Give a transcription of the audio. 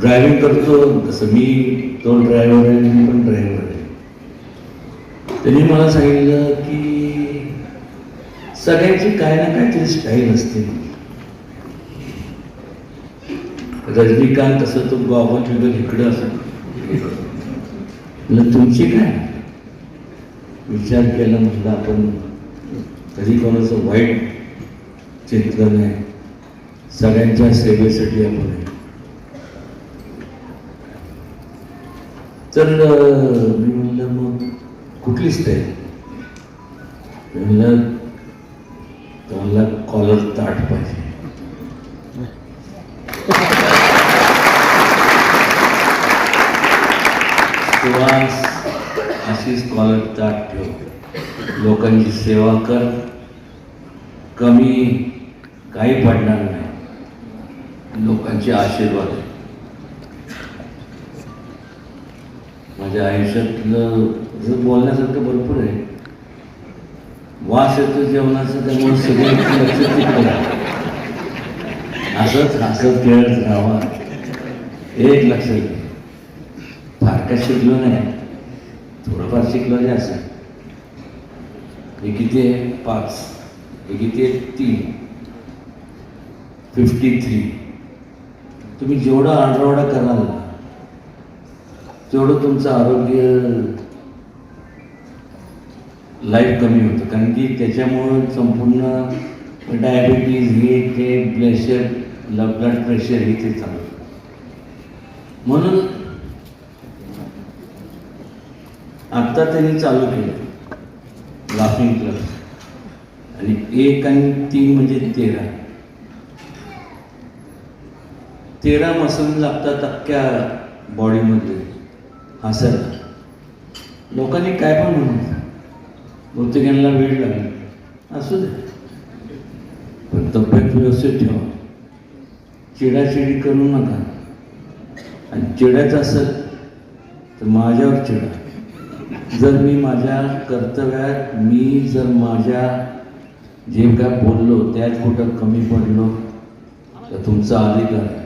Driving करतो तसं मी तो ड्रायव्हर आहे, मी पण ड्रायव्हर आहे. त्यांनी मला सांगितलं की सगळ्यांची काय ना काहीतरी स्टाईल असते. रजनीकांत तसं तो बाबत वगैरे इकडं असं. तुमची काय? विचार केला, म्हटलं, आपण कधी कोणाचं वाईट चिंतलं नाही सगळ्यांच्या सेवेसाठी आपण तर मी म्हणलं मग कुठली स्टाईल मी म्हणलं तुम्हाला कॉलर ताट पाहिजे. सुवास अशीच कॉलर ताट ठेव. लोकांची सेवा कर. कमी काही पडणार नाही. लोकांचे आशीर्वाद आहे. आयुष्यातलं जर बोलण्यासारखं भरपूर आहे. वास येतो जेवणाचं त्यामुळे सगळे लक्ष तिकडे असंच हसत खेळत राहावा एक लक्ष घे फार काय शिकलो नाही. थोडंफार शिकलो नाही असं. हे किती आहे? पाच. हे किती आहे? तीन. फिफ्टी थ्री तुम्ही जेवढा आरडाओरडा कराल ना तेवढं तुमचं आरोग्य लाईफ कमी होतं. कारण की त्याच्यामुळं संपूर्ण डायबिटीज हे ते प्रेशर ब्लड प्रेशर हे ते चालू म्हणून आत्ता त्यांनी चालू केलं. लाफिंग क्लब आणि एक आणि तीन म्हणजे तेरा. तेरा मसल लागतात अख्ख्या बॉडीमध्ये असं लोकांनी काय पण म्हणून बहुतेक वेळ लागला. असू दे. पण तब्येत व्यवस्थित ठेवा. चिडाचिडी करू नका. आणि चिडायचं असेल तर माझ्यावर चिडा. जर मी माझ्या कर्तव्यात मी जर माझ्या जे काय बोललो त्यात कुठं कमी पडलो तर तुमचा अधिकार